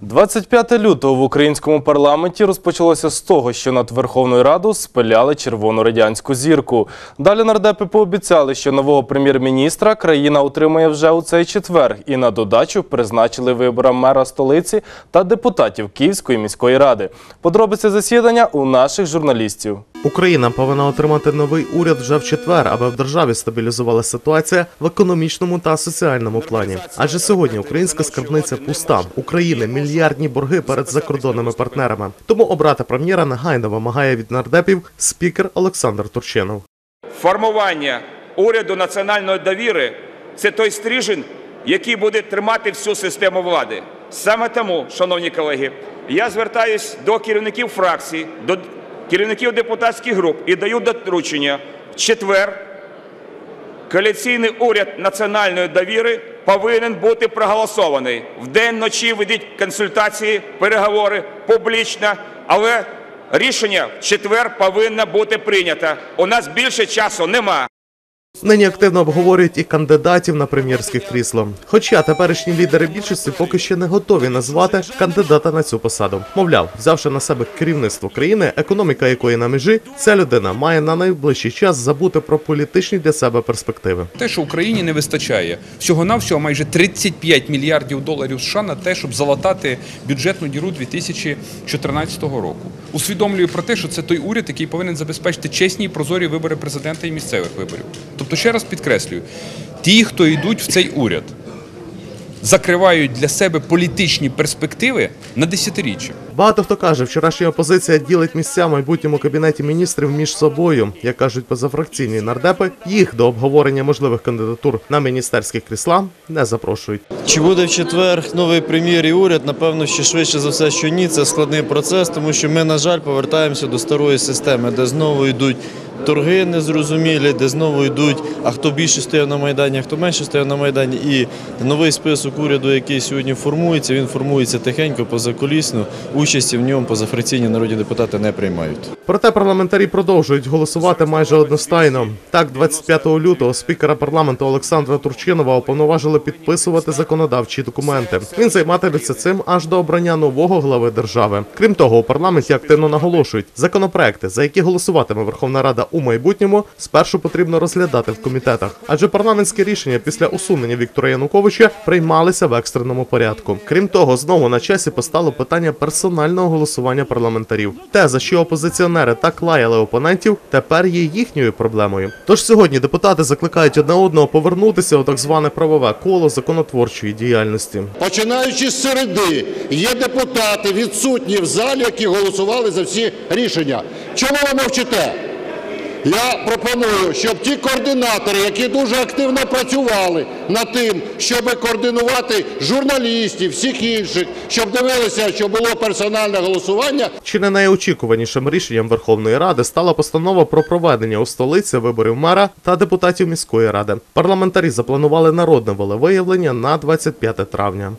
25 лютого в українському парламенті розпочалося з того, що над Верховною Радою спиляли червону радянську зірку. Далі нардепи пообіцяли, що нового прем'єр-міністра країна отримає вже у цей четвер, і на додачу призначили виборам мера столиці та депутатів Київської міської ради. Подробиці засідання у наших журналістів. Україна повинна отримати новий уряд вже в четвер, аби в державі стабілізувалася ситуація в економічному та соціальному плані. Адже сьогодні українська скарбниця пуста. України мільярдні борги перед закордонними партнерами. Тому обрати прем'єра негайно вимагає від нардепів спікер Олександр Турчинов. Формування уряду національної довіри це той стрижень, який буде тримати всю систему влади. Саме тому, шановні колеги, я звертаюсь до керівників фракцій, до керівників депутатських груп і даю доручення в четвер. Коаліційний уряд національної довіри повинен бути проголосований. Вдень вночі ведіть консультації, переговори публічно, але рішення в четвер повинно бути прийнято. У нас більше часу нема. Нині активно обговорюють і кандидатів на прем'єрське крісло. Хоча теперішні лідери більшості поки ще не готові назвати кандидата на цю посаду. Мовляв, взявши на себе керівництво країни, економіка якої на межі, ця людина має на найближчий час забути про політичні для себе перспективи. Те, що Україні не вистачає всього-навсього майже 35 мільярдів доларів США на те, щоб залатати бюджетну діру 2014 року. Усвідомлюю про те, що це той уряд, який повинен забезпечити чесні і прозорі вибори президента і місцевих виборів. Тобто, ще раз підкреслюю, ті, хто йдуть в цей уряд, закривають для себе політичні перспективи на десятиріччя. Багато хто каже, вчорашня опозиція ділить місця в майбутньому кабінеті міністрів між собою. Як кажуть позафракційні нардепи, їх до обговорення можливих кандидатур на міністерські крісла не запрошують. Чи буде в четвер новий прем'єр і уряд? Напевно, ще швидше за все, що ні. Це складний процес, тому що ми, на жаль, повертаємося до старої системи, де знову йдуть торги незрозумілі, де знову йдуть, а хто більше стояв на майдані, а хто менше стояв на майдані. І новий список уряду, який сьогодні формується, він формується тихенько, позаколісно. Участі в ньому позафракційні народні депутати не приймають. Проте парламентарі продовжують голосувати майже одностайно. Так, 25 лютого спікера парламенту Олександра Турчинова уповноважили підписувати законодавчі документи. Він займатиметься цим аж до обрання нового глави держави. Крім того, у парламенті активно наголошують законопроекти, за які голосуватиме Верховна Рада у майбутньому, спершу потрібно розглядати в комітетах, адже парламентські рішення після усунення Віктора Януковича приймалися в екстреному порядку. Крім того, знову на часі постало питання персонального голосування парламентарів. Те, за що опозиціонери так лаяли опонентів, тепер є їхньою проблемою. Тож сьогодні депутати закликають одне одного повернутися у так зване правове коло законотворчої діяльності. Починаючи з середи, є депутати відсутні в залі, які голосували за всі рішення. Чому ви мовчите? Я пропоную, щоб ті координатори, які дуже активно працювали над тим, щоб координувати журналістів, всіх інших, щоб дивилися, що було персональне голосування, Чи не найочікуванішим рішенням Верховної Ради стала постанова про проведення у столиці виборів мера та депутатів міської ради. Парламентарі запланували народне волевиявлення на 25 травня.